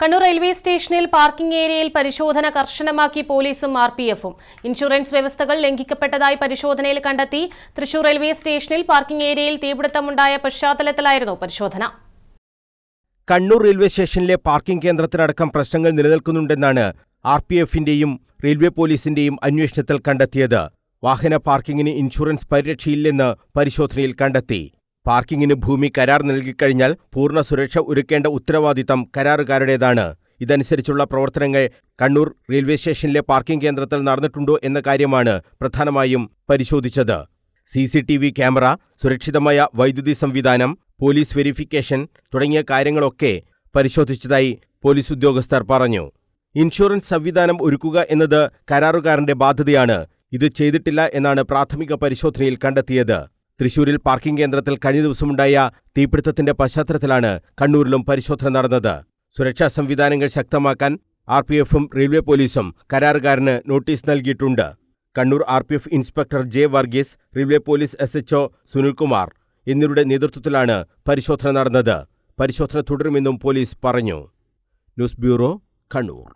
Kannur railway സ്റ്റേഷനിൽ parking ഏരിയയിൽ പരിശോധന കർശനമാക്കി പോലീസും ആർ പി എഫും. ഇൻഷുറൻസ് വ്യവസ്ഥകൾ ലംഘിക്കപ്പെട്ടതായി പരിശോധനയിൽ കണ്ടെത്തി തൃശൂർ റെയിൽവേ സ്റ്റേഷനിൽ പാർക്കിംഗ് ഏരിയയിൽ തീപിടുത്തമുണ്ടായ പശ്ചാത്തലത്തിലായിരുന്നു പരിശോധന. കണ്ണൂർ റെയിൽവേ സ്റ്റേഷനിലെ പാർക്കിംഗ് കേന്ദ്രത്തിനടക്കം പ്രശ്നങ്ങൾ നിലനിൽക്കുന്നുണ്ടെന്നാണ് ആർ പി എഫിന്റെയും റെയിൽവേ പോലീസിന്റെയും അന്വേഷണത്തിൽ കണ്ടെത്തിയത്. വാഹന പാർക്കിംഗിന് ഇൻഷുറൻസ് പരിരക്ഷയില്ലെന്ന് പരിശോധനയിൽ കണ്ടെത്തി. പാർക്കിങ്ങിന് ഭൂമി കരാർ നൽകിക്കഴിഞ്ഞാൽ പൂർണ സുരക്ഷ ഒരുക്കേണ്ട ഉത്തരവാദിത്തം കരാറുകാരുടേതാണ്. ഇതനുസരിച്ചുള്ള പ്രവർത്തനങ്ങൾ കണ്ണൂർ റെയിൽവേ സ്റ്റേഷനിലെ പാർക്കിംഗ് കേന്ദ്രത്തിൽ നടന്നിട്ടുണ്ടോ എന്ന കാര്യമാണ് പ്രധാനമായും പരിശോധിച്ചത്. C C T V camera സുരക്ഷിതമായ വൈദ്യുതി സംവിധാനം പോലീസ് വെരിഫിക്കേഷൻ തുടങ്ങിയ കാര്യങ്ങളൊക്കെ പരിശോധിച്ചതായി പോലീസ് ഉദ്യോഗസ്ഥർ പറഞ്ഞു. ഇൻഷുറൻസ് സംവിധാനം ഒരുക്കുക എന്നത് കരാറുകാരന്റെ ബാധ്യതയാണ്. ഇത് ചെയ്തിട്ടില്ല എന്നാണ് പ്രാഥമിക പരിശോധനയിൽ കണ്ടെത്തിയത്. തൃശൂരിൽ പാർക്കിംഗ് കേന്ദ്രത്തിൽ കഴിഞ്ഞ ദിവസമുണ്ടായ തീപിടുത്തത്തിന്റെ പശ്ചാത്തലത്തിലാണ് കണ്ണൂരിലും പരിശോധന നടന്നത്. സുരക്ഷാ സംവിധാനങ്ങൾ ശക്തമാക്കാൻ ആർ പി എഫും റെയിൽവേ പോലീസും കരാറുകാരന് നോട്ടീസ് നൽകിയിട്ടുണ്ട്. Kannur R P F inspector J Varghese railway police S HO Sunilkumar എന്നിവരുടെ നേതൃത്വത്തിലാണ് പരിശോധന നടന്നത്. പരിശോധന തുടരുമെന്നും പോലീസ് പറഞ്ഞു. News bureau Kannur.